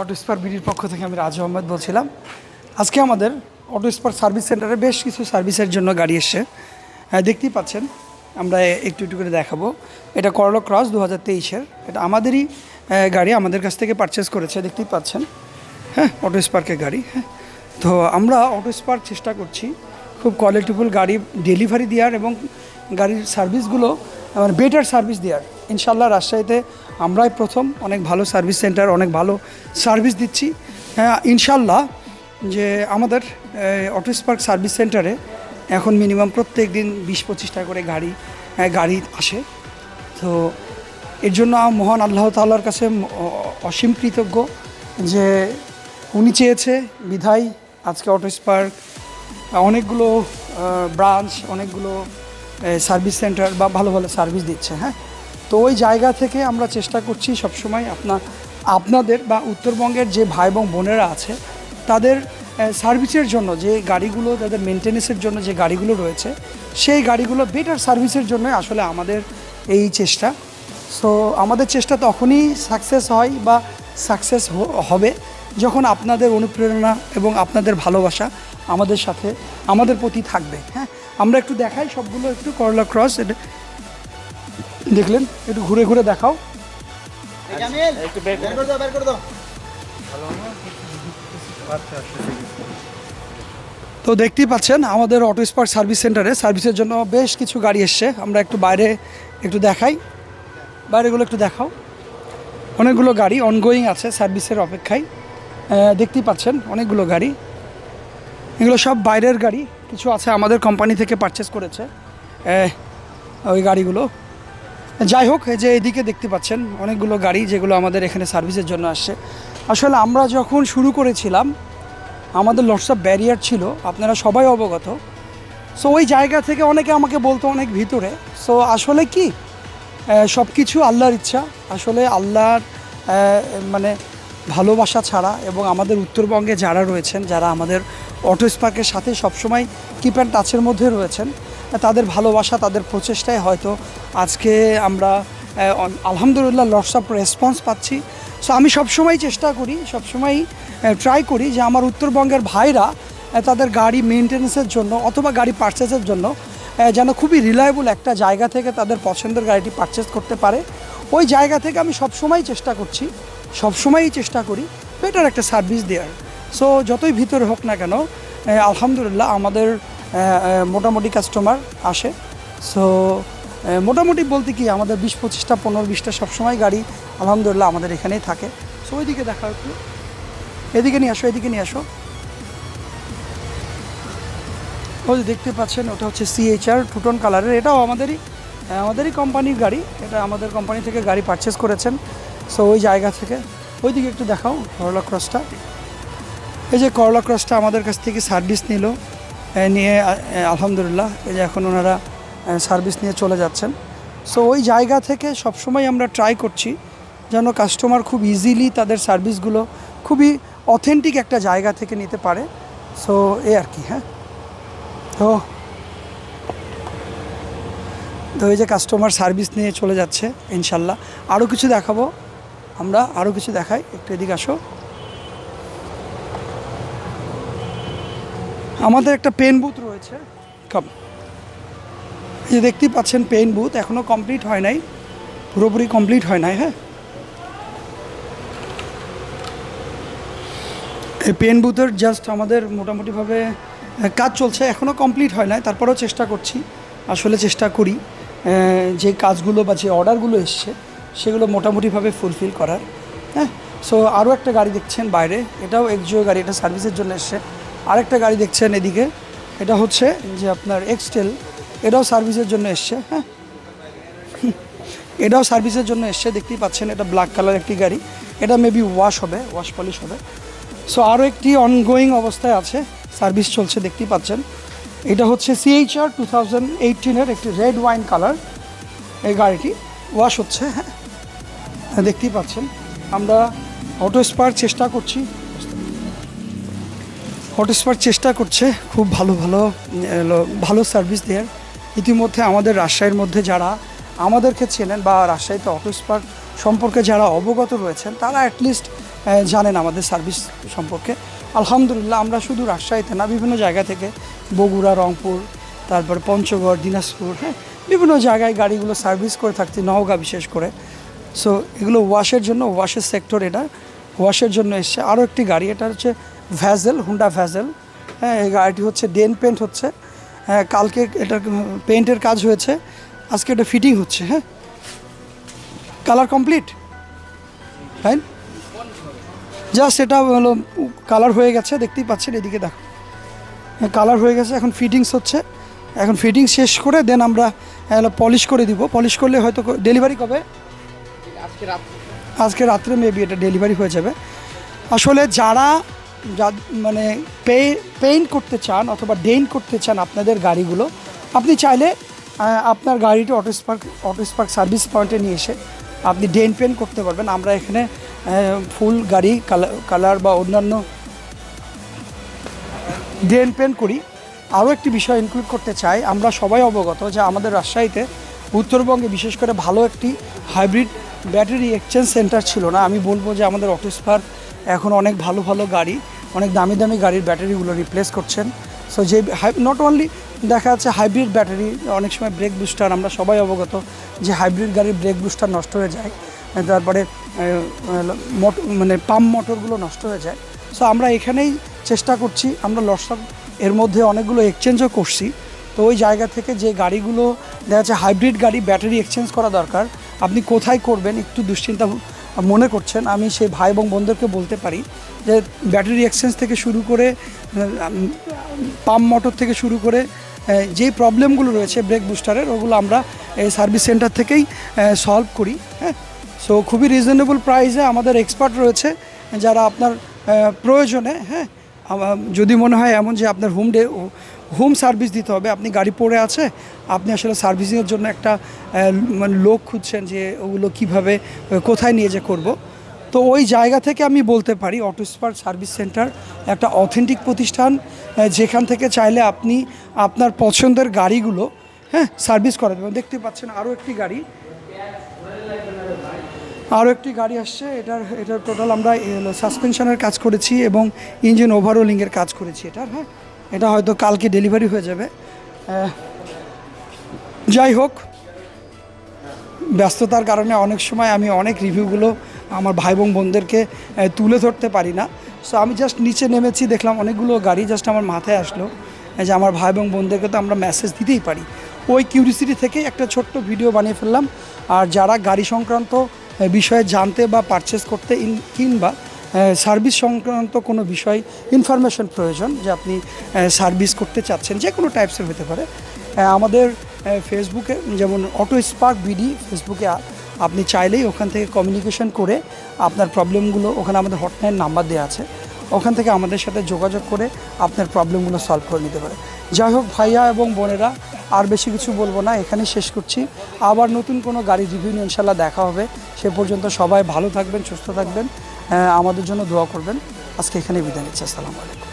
Auto spare বিডির পক্ষ থেকে আমি রাজু আহমেদ বলছিলাম। আজকে আমাদের অটো স্পার সার্ভিস সেন্টারে বেশ কিছু সার্ভিসের জন্য গাড়ি এসছে। হ্যাঁ দেখতেই পাচ্ছেন, আমরা একটু একটু করে দেখাবো। এটা করল ক্রস দু হাজার তেইশের। এটা আমাদেরই গাড়ি, আমাদের কাছ থেকে পারচেস করেছে, দেখতেই পাচ্ছেন। হ্যাঁ অটো স্পার্কের গাড়ি হ্যাঁ। তো আমরা অটো স্পার্ক চেষ্টা করছি, খুব কোয়ালিটিফুল গাড়ি ডেলিভারি দেওয়ার এবং গাড়ির সার্ভিসগুলো মানে বেটার সার্ভিস দেওয়ার। ইনশাল্লাহ রাজশাহীতে আমরাই প্রথম, অনেক ভালো সার্ভিস সেন্টার, অনেক ভালো সার্ভিস দিচ্ছি। হ্যাঁ ইনশাল্লাহ যে আমাদের অটো স্পার্ক সার্ভিস সেন্টারে এখন মিনিমাম প্রত্যেক দিন বিশ পঁচিশটা করে গাড়ি গাড়ি আসে। তো এর জন্য মহান আল্লাহ তাল্লার কাছে অসীম কৃতজ্ঞ যে উনি চেয়েছে বিধায় আজকে অটো স্পার্ক, অনেকগুলো ব্রাঞ্চ, অনেকগুলো সার্ভিস সেন্টার বা ভালো ভালো সার্ভিস দিচ্ছে হ্যাঁ। তো ওই জায়গা থেকে আমরা চেষ্টা করছি সবসময় আপনার আপনাদের বা উত্তরবঙ্গের যে ভাই এবং বোনেরা আছে, তাদের সার্ভিসের জন্য যে গাড়িগুলো, তাদের মেনটেন্যান্সের জন্য যে গাড়িগুলো রয়েছে, সেই গাড়িগুলো বেটার সার্ভিসের জন্য আসলে আমাদের এই চেষ্টা। সো আমাদের চেষ্টা তখনই সাকসেস হয় বা সাকসেস হবে যখন আপনাদের অনুপ্রেরণা এবং আপনাদের ভালোবাসা আমাদের সাথে, আমাদের প্রতি থাকবে। হ্যাঁ আমরা একটু দেখাই সবগুলো, একটু করলা ক্রস দেখলেন একটু ঘুরে ঘুরে দেখাও। জামিল বের করে দাও বের করে দাও। তো দেখতেই পাচ্ছেন আমাদের অটো স্পার্ক সার্ভিস সেন্টারে সার্ভিসের জন্য বেশ কিছু গাড়ি এসছে। আমরা একটু বাইরে একটু দেখাই। বাইরেগুলো একটু দেখাও। অনেকগুলো গাড়ি অনগোয়িং আছে সার্ভিসের অপেক্ষায়। দেখতেই পাচ্ছেন অনেকগুলো গাড়ি। এগুলো সব বাইরের গাড়ি। কিছু আছে আমাদের কোম্পানি থেকে পারচেস করেছে। ওই গাড়িগুলো। যাই হোক যে এদিকে দেখতে পাচ্ছেন, অনেকগুলো গাড়ি যেগুলো আমাদের এখানে সার্ভিসের জন্য আসছে। আসলে আমরা যখন শুরু করেছিলাম, আমাদের লটস অফ ব্যারিয়ার ছিল, আপনারা সবাই অবগত। সো ওই জায়গা থেকে অনেকে আমাকে বলতো অনেক ভিতরে। সো আসলে কি সব কিছু আল্লাহর ইচ্ছা। আসলে আল্লাহর মানে ভালোবাসা ছাড়া এবং আমাদের উত্তরবঙ্গে যারা রয়েছেন, যারা আমাদের অটো স্পার্কের সাথে সবসময় কিপ অ্যান্ড টাচের মধ্যে রয়েছেন তাদের ভালোবাসা, তাদের প্রচেষ্টায় হয়তো আজকে আমরা আলহামদুলিল্লাহ লটস অফ রেসপন্স পাচ্ছি। সো আমি সবসময় চেষ্টা করি সবসময় ট্রাই করি যে আমার উত্তরবঙ্গের ভাইরা তাদের গাড়ি মেনটেন্যান্সের জন্য অথবা গাড়ি পারচেসের জন্য যেন খুবই রিলায়েবল একটা জায়গা থেকে তাদের পছন্দের গাড়িটি পারচেস করতে পারে। ওই জায়গা থেকে আমি সবসময় চেষ্টা করছি, সবসময়ই চেষ্টা করি বেটার একটা সার্ভিস দেওয়ার সো যতই ভিতরে হোক না কেন আলহামদুলিল্লাহ আমাদের মোটামুটি কাস্টমার আসে। সো মোটামুটি বলতে কি, আমাদের বিশ পঁচিশটা, পনেরো বিশটা সবসময় গাড়ি আলহামদুলিল্লাহ আমাদের এখানেই থাকে। সো ওইদিকে দেখা একটু। এদিকে নিয়ে আসো, এদিকে নিয়ে আসো। ওই দেখতে পাচ্ছেন, ওটা হচ্ছে সিএইচআর টুটন কালারের এটাও আমাদেরই আমাদেরই কোম্পানির গাড়ি। এটা আমাদের কোম্পানি থেকে গাড়ি পারচেস করেছেন। সো ওই জায়গা থেকে। ওইদিকে একটু দেখাও করলা ক্রসটা এই যে করলা ক্রসটা আমাদের কাছ থেকে সার্ভিস নিল। নিয়ে আলহামদুলিল্লাহ, এই যে এখন ওনারা সার্ভিস নিয়ে চলে যাচ্ছেন। সো ওই জায়গা থেকে সবসময় আমরা ট্রাই করছি যেন কাস্টমার খুব ইজিলি তাদের সার্ভিসগুলো খুবই অথেন্টিক একটা জায়গা থেকে নিতে পারে। সো এই আর কি হ্যাঁ? তো তো এই যে কাস্টমার সার্ভিস নিয়ে চলে যাচ্ছে, ইনশাল্লাহ। আরও কিছু দেখাবো, আমরা আরও কিছু দেখাই। একটু এদিকে আসো। আমাদের একটা পেন বুথ রয়েছে। কাম। এই যে দেখতেই পাচ্ছেন পেন বুথ এখনও কমপ্লিট হয় নাই। পুরোপুরি কমপ্লিট হয় নাই হ্যাঁ? এই পেন বুথের জাস্ট আমাদের মোটামুটিভাবে কাজ চলছে এখনও কমপ্লিট হয় নাই, তারপরেও চেষ্টা করছি, আসলে চেষ্টা করি যে কাজগুলো বা যে অর্ডারগুলো এসছে, সেগুলো মোটামুটিভাবে ফুলফিল করার হ্যাঁ? সো আরও একটা গাড়ি দেখছেন বাইরে, এটাও এক্সজিও গাড়ি, এটা সার্ভিসের জন্য এসছে। আরেকটা গাড়ি দেখছেন এদিকে। এটা হচ্ছে যে আপনার এক্সটেল এটাও সার্ভিসের জন্য এসছে হ্যাঁ? এটাও সার্ভিসের জন্য এসছে, দেখতেই পাচ্ছেন, এটা ব্ল্যাক কালার একটি গাড়ি। এটা মেবি ওয়াশ হবে ওয়াশ পলিশ হবে। সো আরও একটি অনগোয়িং অবস্থায় আছে, সার্ভিস চলছে, দেখতেই পাচ্ছেন। এটা হচ্ছে সিএইচআর টু থাউজেন্ড এইটিনের একটি রেড ওয়াইন কালার এই গাড়িটি। ওয়াশ হচ্ছে হ্যাঁ? দেখতেই পাচ্ছেন। আমরা অটো স্পার চেষ্টা করছি অটো স্পার চেষ্টা করছে, খুব ভালো ভালো ভালো সার্ভিস দেওয়ার ইতিমধ্যে আমাদের রাজশাহীর মধ্যে যারা আমাদেরকে চেনেন বা রাজশাহীতে অটো স্পার সম্পর্কে যারা অবগত রয়েছেন, তারা অ্যাটলিস্ট জানেন আমাদের সার্ভিস সম্পর্কে। আলহামদুলিল্লাহ, আমরা শুধু রাজশাহীতে না, বিভিন্ন জায়গা থেকে বগুড়া, রংপুর, তারপর পঞ্চগড়, দিনাজপুর হ্যাঁ বিভিন্ন জায়গায় গাড়িগুলো সার্ভিস করে থাকছি, নওগাঁ বিশেষ করে। সো এগুলো ওয়াশের জন্য, ওয়াশের সেক্টর এটা। ওয়াশের জন্য এসছে। আরও একটি গাড়ি, এটা হচ্ছে ভ্যাজেল হুন্ডা ভ্যাজেল হ্যাঁ এই গাড়িটি হচ্ছে ডেন পেন্ট হচ্ছে। হ্যাঁ কালকে এটা পেন্টের কাজ হয়েছে। আজকে এটা ফিটিং হচ্ছে হ্যাঁ। কালার কমপ্লিট তাই জাস্ট এটা হলো কালার হয়ে গেছে, দেখতেই পাচ্ছেন, এদিকে দেখো। কালার হয়ে গেছে, এখন ফিটিংস হচ্ছে। এখন ফিটিং শেষ করে দেন আমরা পলিশ করে দিব। পলিশ করলে হয়তো ডেলিভারি কবে? আজকে রাত আজকে রাত্রে মেবি এটা ডেলিভারি হয়ে যাবে। আসলে যারা যা- মানে পে পেইন্ট করতে চান অথবা ডেইন করতে চান আপনাদের গাড়িগুলো, আপনি চাইলে আপনার গাড়িটি auto spark auto spark service পয়েন্টে নিয়ে এসে আপনি ডেন পেন করতে পারবেন। আমরা এখানে ফুল গাড়ি কালার বা অন্যান্য ড্রেন পেন করি। আরও একটি বিষয় ইনক্লুড করতে চাই, আমরা সবাই অবগত যে আমাদের রাজশাহীতে উত্তরবঙ্গে বিশেষ করে ভালো একটি হাইব্রিড ব্যাটারি এক্সচেঞ্জ সেন্টার ছিল না। আমি বলব যে আমাদের অটোস্পার এখন অনেক ভালো ভালো গাড়ি, অনেক দামি দামি গাড়ির ব্যাটারিগুলো রিপ্লেস করছেন। সো যে নট অনলি দেখা যাচ্ছে হাইব্রিড ব্যাটারি, অনেক সময় ব্রেক বুস্টার আমরা সবাই অবগত যে হাইব্রিড গাড়ির ব্রেক বুস্টার নষ্ট হয়ে যায় তারপরে মোটর মানে পাম্প মোটরগুলো নষ্ট হয়ে যায়। সো আমরা এখানেই চেষ্টা করছি, আমরা লসক এর মধ্যে অনেকগুলো এক্সচেঞ্জও করছি। তো ওই জায়গা থেকে যে গাড়িগুলো, দেখা যাচ্ছে হাইব্রিড গাড়ি ব্যাটারি এক্সচেঞ্জ করা দরকার আপনি কোথায় করবেন একটু দুশ্চিন্তা মনে করছেন, আমি সেই ভাই এবং বন্ধুকে বলতে পারি যে ব্যাটারি এক্সচেঞ্জ থেকে শুরু করে, পাম্প মোটর থেকে শুরু করে যেই প্রবলেমগুলো রয়েছে ব্রেক বুস্টারের, ওগুলো আমরা এই সার্ভিস সেন্টার থেকেই সলভ করি হ্যাঁ? সো খুবই রিজনেবল প্রাইসে আমাদের এক্সপার্ট রয়েছে যারা আপনার প্রয়োজনে হ্যাঁ? যদি মনে হয় এমন যে আপনার হোম ডে হোম সার্ভিস দিতে হবে, আপনি গাড়ি পড়ে আছে, আপনি আসলে সার্ভিসিংয়ের জন্য একটা মানে লোক খুঁজছেন যে ওগুলো কীভাবে কোথায় নিয়ে যে করব। তো ওই জায়গা থেকে আমি বলতে পারি অটো স্পার্ট সার্ভিস সেন্টার একটা অথেন্টিক প্রতিষ্ঠান যেখান থেকে চাইলে আপনি আপনার পছন্দের গাড়িগুলো হ্যাঁ সার্ভিস করাতে পারেন। দেখতে পাচ্ছেন আরও একটি গাড়ি আরও একটি গাড়ি আসছে, এটার এটার টোটাল আমরা সাসপেনশনের কাজ করেছি এবং ইঞ্জিন ওভারওলিংয়ের কাজ করেছি এটার হ্যাঁ? এটা হয়তো কালকে ডেলিভারি হয়ে যাবে। যাই হোক, ব্যস্ততার কারণে অনেক সময় আমি অনেক রিভিউগুলো আমার ভাই বোন বোনদেরকে তুলে ধরতে পারি না। সো আমি জাস্ট নিচে নেমেছি, দেখলাম অনেকগুলো গাড়ি জাস্ট আমার মাথায় আসলো। যে আমার ভাই এবং বোনদেরকে তো আমরা মেসেজ দিতেই পারি। ওই কিউরিসিটি থেকেই একটা ছোট্ট ভিডিও বানিয়ে ফেললাম। আর যারা গাড়ি সংক্রান্ত বিষয়ে জানতে বা পারচেস করতে কিংবা সার্ভিস সংক্রান্ত কোনো বিষয় ইনফরমেশন প্রয়োজন যে আপনি সার্ভিস করতে চাচ্ছেন, যে কোনো টাইপসের হতে পারে। আমাদের ফেসবুকে যেমন অটো স্পার্ক বিডি ফেসবুকে আপনি চাইলেই ওখান থেকে কমিউনিকেশন করে আপনার প্রবলেমগুলো ওখানে আমাদের হটলাইন নাম্বার দেওয়া আছে। ওখান থেকে আমাদের সাথে যোগাযোগ করে আপনার প্রবলেমগুলো সলভ করে নিতে পারে। যাই হোক, ভাইয়া এবং বোনেরা আর বেশি কিছু বলব না এখানে শেষ করছি। আবার নতুন কোনো গাড়ি রিভিউ নিয়ে ইনশাল্লাহ দেখা হবে। সে পর্যন্ত সবাই ভালো থাকবেন, সুস্থ থাকবেন। আমাদের জন্য দোয়া করবেন। আজকে এখানে বিদায় নিচ্ছি। আসসালামু আলাইকুম।